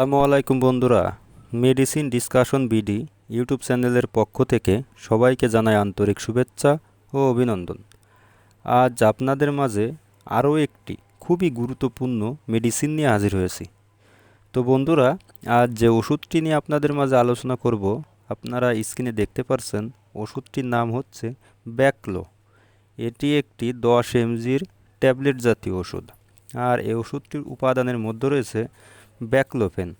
আসসালামু আলাইকুম বন্ধুরা মেডিসিন ডিসকাশন বিডি ইউটিউব চ্যানেলের পক্ষ থেকে সবাইকে জানাই আন্তরিক শুভেচ্ছা ও অভিনন্দন। আজ আপনাদের মাঝে আরও একটি খুবই গুরুত্বপূর্ণ মেডিসিন নিয়ে হাজির হয়েছি। তো বন্ধুরা, আজ যে ওষুধটি নিয়ে আপনাদের মাঝে আলোচনা করব, আপনারা স্ক্রিনে দেখতে পারছেন ওষুধটির নাম হচ্ছে ব্যাকলো এটি একটি দশ এমজির ট্যাবলেট জাতীয় ওষুধ। আর এই ওষুধটির উপাদানের মধ্যে রয়েছে ব্যাকলোফেন।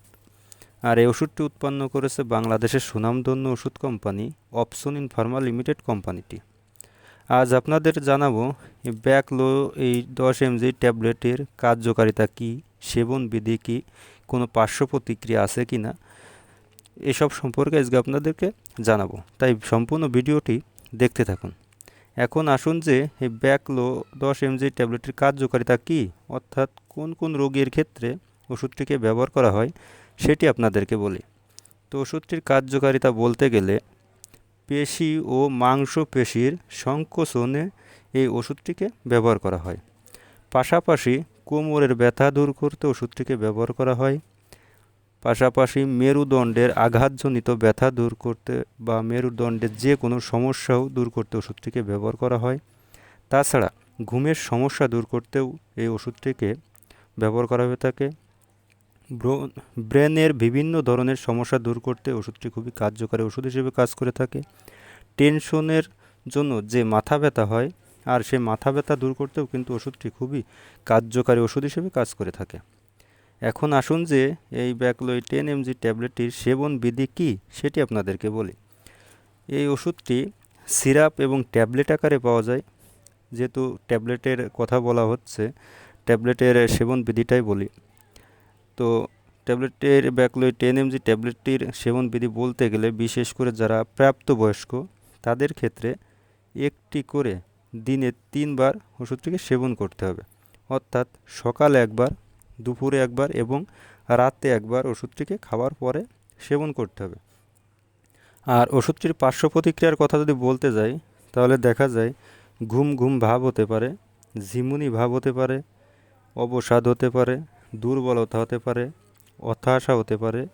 আর এই ওষুধটি উৎপন্ন করেছে বাংলাদেশের সুনামধন্য ওষুধ company Opsonin pharma limited কোম্পানিটি। আজ আপনাদের জানাব, এই ব্যাকলো, এই দশ এমজি ট্যাবলেটের কার্যকারিতা কী, সেবন বিধি কী, কোনো পার্শ্ব প্রতিক্রিয়া আছে কি না, এসব সম্পর্কে আজকে আপনাদেরকে জানাব। তাই সম্পূর্ণ ভিডিওটি দেখতে থাকুন। এখন আসুন যে, এই ব্যাকলো, দশ এমজি ট্যাবলেটের কার্যকারিতা কী, অর্থাৎ কোন কোন রোগীর ক্ষেত্রে ওষুধটিকে ব্যবহার করা হয়, সেটি আপনাদেরকে বলি। তো ওষুধটির কার্যকারিতা বলতে গেলে, পেশি ও মাংস পেশির সংকোচনে এই ওষুধটিকে ব্যবহার করা হয়। পাশাপাশি কোমরের ব্যথা দূর করতে ওষুধটিকে ব্যবহার করা হয়। পাশাপাশি মেরুদণ্ডের আঘাতজনিত ব্যথা দূর করতে বা মেরুদণ্ডের যে কোনো সমস্যাও দূর করতে ওষুধটিকে ব্যবহার করা হয়। তাছাড়া ঘুমের সমস্যা দূর করতেও এই ওষুধটিকে ব্যবহার করা হয়ে থাকে। ব্রেনের বিভিন্ন ধরনের সমস্যা দূর করতে ওষুধটি খুবই কার্যকারী ওষুধ হিসেবে কাজ করে থাকে। টেনশনের জন্য যে মাথা ব্যথা হয়, আর সে মাথা ব্যথা দূর করতেও কিন্তু ওষুধটি খুবই কার্যকারী ওষুধ হিসেবে কাজ করে থাকে। এখন আসুন যে এই ব্যাকলোই টেন এমজি ট্যাবলেটটির সেবন বিধি কী, সেটি আপনাদেরকে বলি। এই ওষুধটি সিরাপ এবং ট্যাবলেট আকারে পাওয়া যায়। যেহেতু ট্যাবলেটের কথা বলা হচ্ছে, ট্যাবলেটের সেবন বিধিটাই বলি। তো ট্যাবলেটের ব্যাকলোই টেন এমজি ট্যাবলেটটির সেবন বিধি বলতে গেলে বিশেষ করে যারা প্রাপ্তবয়স্ক, তাদের ক্ষেত্রে একটি করে দিনে তিনবার ওষুধটিকে সেবন করতে হবে। অর্থাৎ সকালে একবার, দুপুরে একবার এবং রাতে একবার ওষুধটিকে খাওয়ার পরে সেবন করতে হবে। আর ওষুধটির পার্শ্ব প্রতিক্রিয়ার কথা যদি বলতে যাই, তাহলে দেখা যায় ঘুম ঘুম ভাব হতে পারে, ঝিমুনি ভাব হতে পারে, অবসাদ হতে পারে দুর্বলতা হতে পারে, হতাশা হতে পারে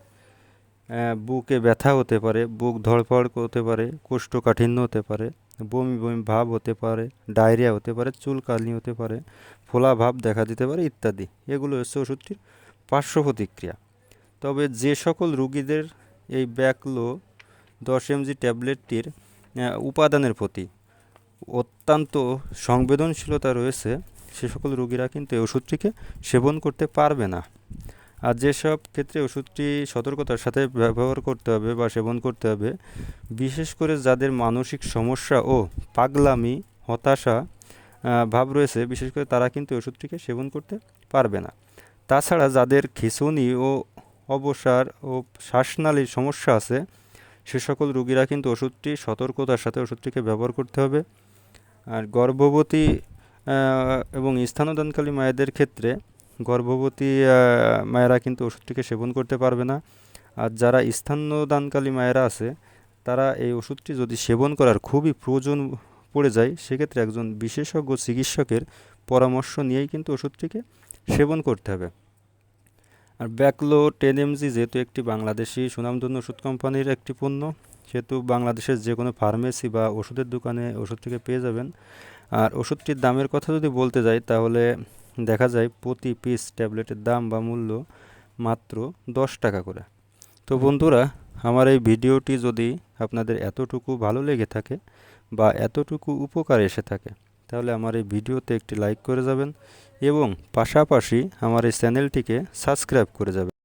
বুকে ব্যথা হতে পারে, বুক ধড়ফড় হতে পারে, কোষ্ঠকাঠিন্য হতে পারে, বমি বমি ভাব হতে পারে, ডায়রিয়া হতে পারে, চুলকানি হতে পারে, ফোলা ভাব দেখা দিতে পারে ইত্যাদি। এগুলো হচ্ছে ওষুধটির পার্শ্ব প্রতিক্রিয়া। তবে যে সকল রুগীদের এই ব্যাকলো দশ এমজি ট্যাবলেটটির উপাদানের প্রতি অত্যন্ত সংবেদনশীলতা রয়েছে সে সকল রোগীরা কিন্তু এই ওষুধটিকে সেবন করতে পারবে না। আর যেসব ক্ষেত্রে ওষুধটি সতর্কতার সাথে ব্যবহার করতে হবে বা সেবন করতে হবে, বিশেষ করে যাদের মানসিক সমস্যা ও পাগলামি, হতাশা ভাব রয়েছে, বিশেষ করে তারা কিন্তু ওষুধটিকে সেবন করতে পারবে না। তাছাড়া যাদের খিঁচুনি ও অবসার ও শ্বাসনালীর সমস্যা আছে, সে সকল রুগীরা কিন্তু ওষুধটি সতর্কতার সাথে ওষুধটিকে ব্যবহার করতে হবে। আর গর্ভবতী এবং স্থানদানকালী মায়েদের ক্ষেত্রে গর্ভবতী মায়েরা কিন্তু ওষুধটিকে সেবন করতে পারবে না। আর যারা স্থানদানকালী মায়েরা আছে, তারা এই ওষুধটি যদি সেবন করার খুবই প্রয়োজন পড়ে যায়, সেক্ষেত্রে একজন বিশেষজ্ঞ চিকিৎসকের পরামর্শ নিয়েই কিন্তু ওষুধটিকে সেবন করতে হবে। আর ব্যাকলো টেন এমজি যেহেতু একটি বাংলাদেশি সুনামধন্য ওষুধ কোম্পানির একটি পণ্য, সেহেতু বাংলাদেশের যে কোনো ফার্মেসি বা ওষুধের দোকানে ওষুধটিকে পেয়ে যাবেন। আর ওষুধটির দামের কথা যদি বলতে যাই তাহলে দেখা যায় প্রতি পিস ট্যাবলেটের দাম বা মূল্য মাত্র দশ টাকা করে। তো বন্ধুরা আমার এই ভিডিওটি যদি আপনাদের এতটুকু ভালো লেগে থাকে বা এতটুকু উপকার এসে থাকে তাহলে আমার এই ভিডিওতে একটি লাইক করে যাবেন এবং পাশাপাশি আমার এই চ্যানেলটিকে সাবস্ক্রাইব করে যাবেন।